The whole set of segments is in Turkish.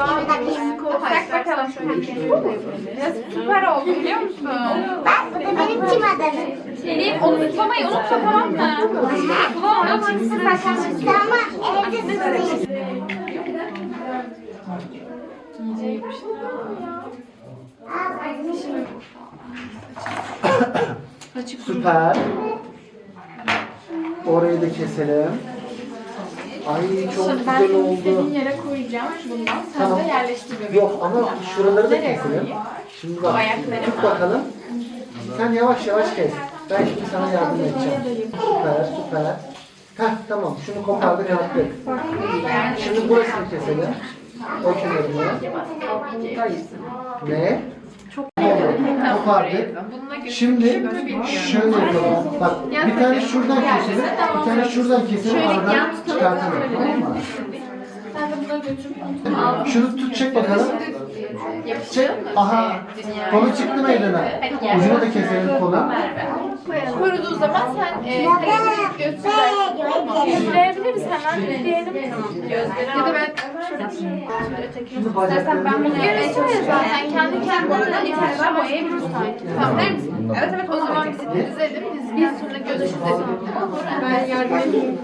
Tak bakalım. Ya süper oldu biliyor musun? Bak bu da benim kim adamım. Elif onu tutamayı unutma tamam mı? Bulamam evde. Süper. Orayı da keselim. Ay çok Ben güzel seni istediğin oldu. yere koyacağım bundan. Sen Tamam. de yerleştir bebeğim. Yok ama şuraları da Nereye keselim. koyayım? Şimdi bak ayakları tut mı? bakalım. Sen yavaş yavaş kes. Ben şimdi sana yardım edeceğim. Süper süper. Heh tamam şunu kopardık attık. Şimdi burasını keselim. O kenarını. Ne? Kopardık. Şimdi şöyle yapalım. Bak bir tane şuradan keselim. Bir tane şuradan keselim. Aradan çıkartalım. Tamam mı? Şunu tut çek bakalım. Çek. Aha. Kolu çıktı meydana. Ucunu da keselim kolu. Kuruduğu zaman sen e, götüreceksin. Üfleyebiliriz hemen üfleyelim. Ya da ben Şimdi bacaklarını ben bunu yapmaya zaten kendi kendine itersen boyayabiliriz sanki. Tamam der misin? Evet evet o zaman bizi dizelim. Biz bir sonra görüşürüz. Ben yardım edeyim.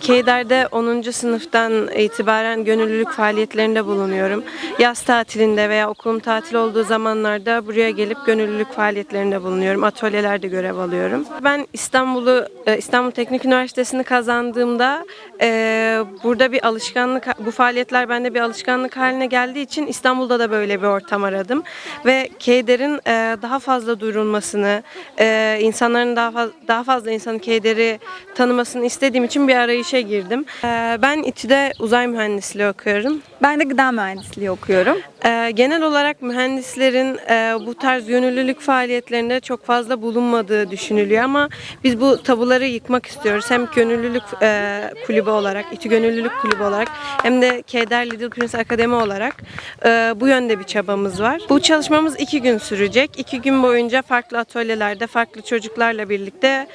Keyder'de 10. sınıftan itibaren gönüllülük faaliyetlerinde bulunuyorum. Yaz tatilinde veya okulum tatil olduğu zamanlarda buraya gelip gönüllülük faaliyetlerinde bulunuyorum. Atölyelerde görev alıyorum. Ben İstanbul'u e, İstanbul Teknik Üniversitesi'ni kazandığımda e, burada bir alışkanlık bu faaliyetler bende bir alışkanlık haline geldiği için İstanbul'da da böyle bir ortam aradım ve Keyder'in e, daha fazla duyurulmasını, e, insanların daha fazla, daha fazla insanın Keyder'i tanımasını istediğim için bir arayışa girdim. E, ben İTÜ'de uzay mühendisliği okuyorum. Ben de gıda mühendisliği okuyorum. E, genel olarak mühendislerin e, bu tarz gönüllülük faaliyetlerinde çok fazla bulunmadığı düşünülüyor ama biz bu tabuları yıkmak istiyoruz. Hem gönüllülük e, kulübü olarak, İTÜ Gönüllülük Kulübü olarak hem de Keder Little Prince Akademi olarak e, bu yönde bir çabamız var. Bu çalışmamız iki gün sürecek. İki gün boyunca farklı atölyelerde, farklı çocuklarla birlikte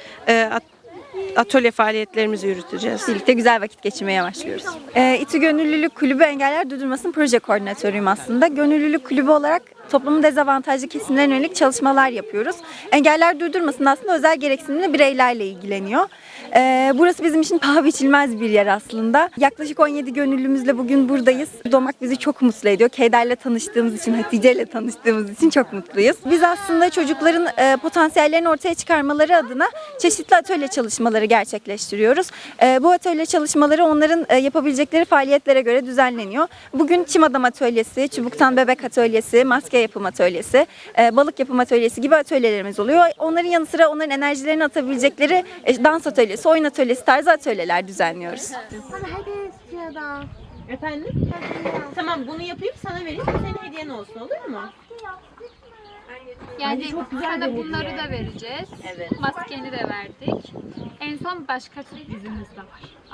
atölye faaliyetlerimizi yürüteceğiz. Birlikte güzel vakit geçirmeye başlıyoruz. Ee, İTÜ Gönüllülük Kulübü Engeller Durdurması'nın proje koordinatörüyüm aslında. Gönüllülük Kulübü olarak toplumun dezavantajlı kesimlerine yönelik çalışmalar yapıyoruz. Engeller Durdurması'nın aslında özel gereksinimli bireylerle ilgileniyor. Ee, burası bizim için paha biçilmez bir yer aslında. Yaklaşık 17 gönüllümüzle bugün buradayız. Domak bizi çok mutlu ediyor. Keyder'le tanıştığımız için, Hatice ile tanıştığımız için çok mutluyuz. Biz aslında çocukların e, potansiyellerini ortaya çıkarmaları adına çeşitli atölye çalışmaları gerçekleştiriyoruz. E, bu atölye çalışmaları onların e, yapabilecekleri faaliyetlere göre düzenleniyor. Bugün çim adam atölyesi, çubuktan bebek atölyesi, maske yapım atölyesi, e, balık yapım atölyesi gibi atölyelerimiz oluyor. Onların yanı sıra onların enerjilerini atabilecekleri e, dans atölyesi, oyun atölyesi tarzı atölyeler düzenliyoruz. Efendim? Tamam bunu yapayım sana vereyim. Senin hediyen olsun olur mu? Yani sana bunları da vereceğiz. Evet. Maskeni de verdik. En son başka sürprizimiz de var.